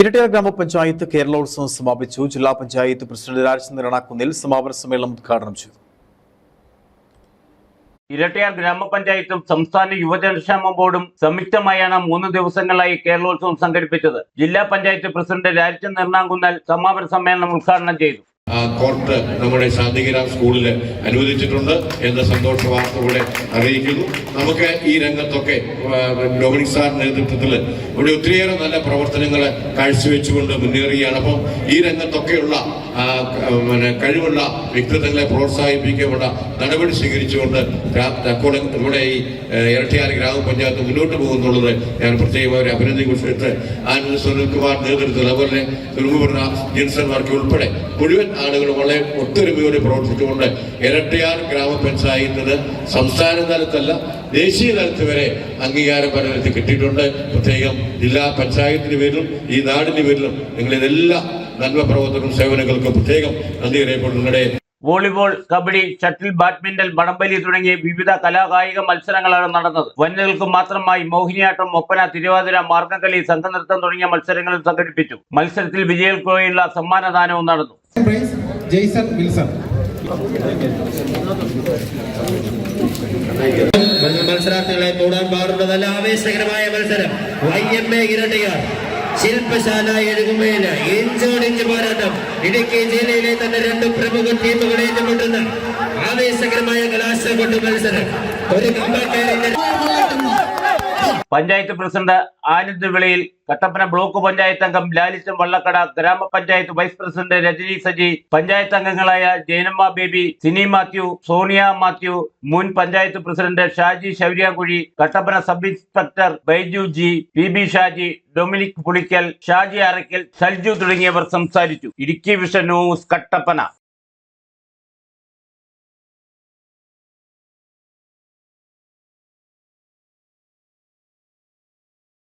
ഇരട്ടിയാർ ഗ്രാമപഞ്ചായത്ത് കേരളോത്സവം സമാപിച്ചു. ജില്ലാ പഞ്ചായത്ത് പ്രസിഡന്റ് രാജചന്ദ്രൻ അണക്കുന്നിൽ സമാപന സമ്മേളനം ഉദ്ഘാടനം ചെയ്തു. ഇരട്ടിയാർ ഗ്രാമപഞ്ചായത്തും സംസ്ഥാന യുവജനക്ഷേമ ബോർഡും സംയുക്തമായാണ് മൂന്ന് ദിവസങ്ങളായി കേരളോത്സവം സംഘടിപ്പിച്ചത്. ജില്ലാ പഞ്ചായത്ത് പ്രസിഡന്റ് രാജചന്ദ്രൻ എറണാകുന്നൽ സമാപന സമ്മേളനം ഉദ്ഘാടനം ചെയ്തു. കോർട്ട് നമ്മുടെ ശാന്തിഗിരാം സ്കൂളിൽ അനുവദിച്ചിട്ടുണ്ട് എന്ന സന്തോഷ വാർത്ത കൂടെ അറിയിക്കുന്നു നമുക്ക് ഈ രംഗത്തൊക്കെ ഡൊമിനിക് സാർ നേതൃത്വത്തിൽ ഇവിടെ ഒത്തിരിയേറെ നല്ല പ്രവർത്തനങ്ങൾ കാഴ്ചവെച്ചുകൊണ്ട് മുന്നേറുകയാണ് അപ്പം ഈ രംഗത്തൊക്കെയുള്ള കഴിവുള്ള വ്യക്തിത്വങ്ങളെ പ്രോത്സാഹിപ്പിക്കേണ്ട നടപടി സ്വീകരിച്ചുകൊണ്ട് നമ്മുടെ ഈ ഇരട്ടിയാർ ഗ്രാമപഞ്ചായത്ത് മുന്നോട്ട് പോകുന്നുള്ളത് ഞാൻ പ്രത്യേകമായി ഒരു അഭിനന്ദിച്ചിട്ട് ആനന്ദ് സുനിൽകുമാർ നേതൃത്വത്തിൽ അതുപോലെ ജിൻസൺ വർക്കി ഉൾപ്പെടെ മുഴുവൻ ആളുകൾ വളരെ ഒത്തൊരുമയോടെ പ്രവർത്തിച്ചുകൊണ്ട് ഇരട്ടിയാർ ഗ്രാമപഞ്ചായത്തിന് സംസ്ഥാന തലത്തല്ല ദേശീയ തലത്തിൽ വരെ അംഗീകാരം പലരത്തിൽ കിട്ടിയിട്ടുണ്ട്. പ്രത്യേകം ജില്ലാ പഞ്ചായത്തിന് പേരിലും ഈ നാടിന്റെ പേരിലും നിങ്ങളിതെല്ലാ നന്മ പ്രവർത്തനവും സേവനങ്ങൾക്കും പ്രത്യേകം നന്ദി അറിയപ്പെടുന്നുണ്ട് വോളിബോൾ കബഡി ഷട്ടിൽ ബാഡ്മിന്റൺ വടംവലി തുടങ്ങിയ വിവിധ കലാകായിക മത്സരങ്ങളാണ് നടന്നത്. വനിതകൾക്ക് മാത്രമായി മോഹിനിയാട്ടം ഒപ്പന തിരുവാതിര മാർഗംകളി സംഘനൃത്തം തുടങ്ങിയ മത്സരങ്ങളും സംഘടിപ്പിച്ചു. മത്സരത്തിൽ വിജയികൾക്കുള്ള സമ്മാനദാനവും നടന്നു. Jaison Wilson. മത്സരാർത്ഥികളെ തൊടാൻ പാടുള്ള നല്ല ആവേശകരമായ മത്സരം. വൈ എം എ ഇരട്ടിയാർ. ശില്പശാല എഴുകുമേന ഇഞ്ചോടിഞ്ച് പോരാട്ടം. ഇടുക്കി ജില്ലയിലെ തന്നെ രണ്ട് പ്രമുഖ ടീമുകൾ ഏറ്റുമുട്ടുന്ന ആവേശകരമായ കലാശ കൊണ്ട് മത്സരം. ഒരു കമ്പക്കാരിന്റെ പഞ്ചായത്ത് പ്രസിഡന്റ് ആനന്ദ് വിളയിൽ കട്ടപ്പന ബ്ലോക്ക് പഞ്ചായത്ത് അംഗം ലാലിച്ചൻ വള്ളക്കട ഗ്രാമപഞ്ചായത്ത് വൈസ് പ്രസിഡന്റ് രജനി സജി പഞ്ചായത്ത് അംഗങ്ങളായ Jayanamma Baby Sini Mathew Sonia Mathew മുൻ panchayat president Shaji Shauryakuzhi Kattappana sub inspector Baiju G P B Shaji Dominic Pulickal Shaji Arackal Salju തുടങ്ങിയവർ സംസാരിച്ചു. Idukki vision news Kattappana.